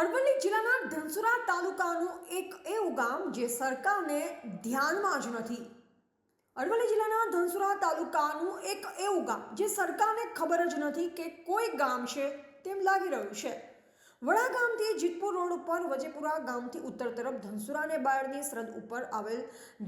અરવલ્લી જિલ્લાના ધનસુરા તાલુકાનું એક એવું ગામ જે સરકારને ધ્યાનમાં જ નથી. અરવલ્લી જિલ્લાના ધનસુરા તાલુકાનું એક એવું ગામ જે સરકારને ખબર જ નથી કે કોઈ ગામ છે તેમ લાગી રહ્યું છે. વડા ગામથી જીતપુર રોડ ઉપર વજેપુરા ગામથી ઉત્તર તરફ ધનસુરા અને બાયડની સરહદ ઉપર આવેલ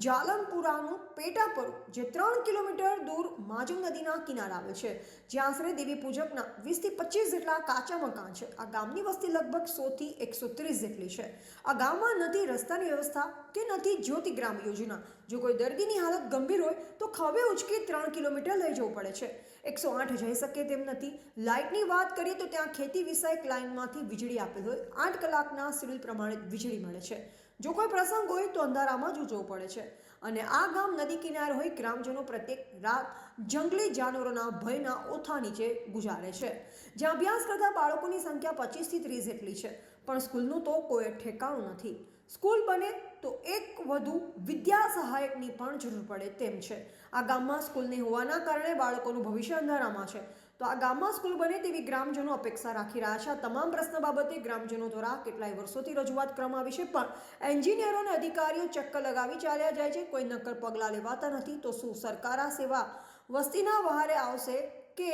જાલમપુરાનું પેટાપરું જે ત્રણ કિલોમીટર દૂર માજમ નદીના કિનારે આવે છે. જ્યાં આશરે દેવી પૂજકના વીસથી પચીસ જેટલા કાચા મકાન છે. આ ગામની વસ્તી લગભગ સોથી એકસો ત્રીસ જેટલી છે. આ ગામમાં નથી રસ્તાની વ્યવસ્થા કે નથી જ્યોતિગ્રામ યોજના. જો કોઈ દર્દીની હાલત ગંભીર હોય, તો ખભે ઉચકી ત્રણ કિલોમીટર લઈ જવું પડે છે. એકસો આઠ જઈ શકે તેમ નથી. લાઇટની વાત કરીએ તો ત્યાં ખેતી વિષયક લાઇનમાંથી વીજળી આપેલ હોય આઠ કલાકના શેડ્યુલ પ્રમાણે વીજળી મળે છે. જો કોઈ પ્રસંગ હોય તો અંધારામાં જ ઉજવવું પડે છે. અને આ ગામ નદી કિનારે હોય ગ્રામજનો પ્રત્યેક રાત જંગલી જાનવરોના ભયના ઓથા નીચે ગુજારે છે. જ્યાં અભ્યાસ કરતા બાળકોની સંખ્યા પચીસથી ત્રીસ જેટલી છે. પણ સ્કૂલનું તો કોઈ ઠેકાણું નથી. સ્કૂલ બને તો એક વધુ વિદ્યા સહાયકની પણ જરૂર પડે તેમ છે. આ ગામમાં સ્કૂલ નહીં હોવાના કારણે બાળકોનું ભવિષ્ય અંધારામાં છે. તો આ ગામમાં સ્કૂલ બને તેવી ગ્રામજનો અપેક્ષા રાખી રહ્યા છે. આ તમામ પ્રશ્ન બાબતે ગ્રામજનો દ્વારા કેટલાય વર્ષોથી રજૂઆત કરવામાં આવી છે, પણ એન્જિનિયરો અને અધિકારીઓ ચક્કર લગાવી ચાલ્યા જાય છે. કોઈ નક્કર પગલાં લેવાતા નથી. તો શું સરકાર આ સેવા વસ્તીના વહારે આવશે કે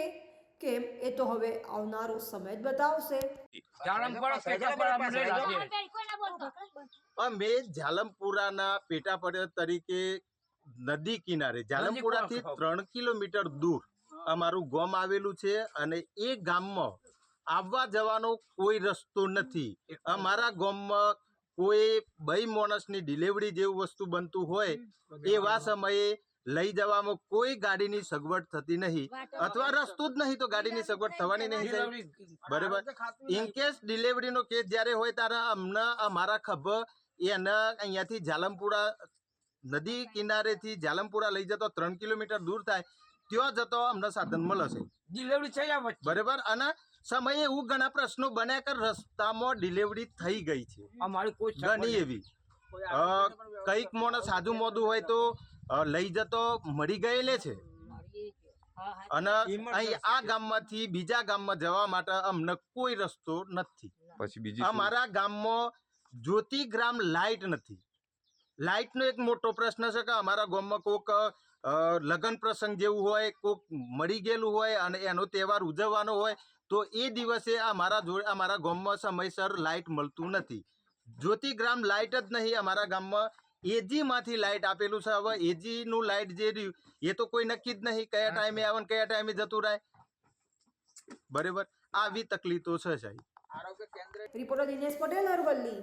કેમ? એ તો હવે આવનારો સમય જ બતાવશે. અમે ઝાલમપુરાના પેટાપડ તરીકે નદી કિનારે ઝાલમપુરાથી ત્રણ કિલોમીટર દૂર અમારું ગામ આવેલું છે અને એ ગામમાં આવવા જવાનો કોઈ રસ્તો નથી. અમારા ગામમાં કોઈ બે માણસની ડિલિવરી જેવું વસ્તુ બનતું હોય એવા સમયે લઈ જવામાં કોઈ ગાડીની સગવડ થતી નહીં. અથવા રસ્તો જ નહીં તો ગાડીની સગવડ થવાની નહીં. બરાબર. ઇન ડિલિવરીનો કેસ જ્યારે હોય ત્યારે અમને અમારા ખભ એને અહીંયાથી જાલમપુરા નદી કિનારેથી જાલમપુરા લઈ જતો ત્રણ કિલોમીટર દૂર થાય ત્યાં જતો અમને સાધન મળશે છે ડિલિવરી થઈ જાય બરાબર. અને સમયે એવું ઘણા પ્રશ્નો બન્યા કે રસ્તામાં ડિલિવરી થઈ ગઈ છે. અમારી કોઈ ઘણી એવી. કંઈક કંઈક સાધુ સાદું મોદું હોય તો લઈ જતો મળી ગયેલે છે. અને અહીં આ ગામમાંથી બીજા ગામમાં જવા માટે અમને કોઈ રસ્તો નથી. પછી બીજી અમારા ગામમાં જ્યોતિગ્રામ લાઇટ નથી. લાઇટનો એક મોટો પ્રશ્ન છે કે અમારા ગામમાં કોક અ, લગ્ન પ્રસંગ જેવું હોય કોક મળી ગયેલું હોય અને એનો તહેવાર ઉજવવાનો હોય તો એ દિવસે અમારા જોડે અમારા ગામમાં સમયસર લાઇટ મળતું નથી. જ્યોતિગ્રામ લાઇટ જ નહીં અમારા ગામમાં એજીમાંથી લાઇટ આપેલું છે. હવે એજીનું લાઇટ જે રહ્યું એ તો કોઈ નક્કી જ નહીં કયા ટાઈમે આવે ને કયા ટાઈમે જતું રહે. બરાબર? આવી તકલીફો છે સાહેબ. રિપોર્ટર દિનેશ પટેલ અરવલ્લી.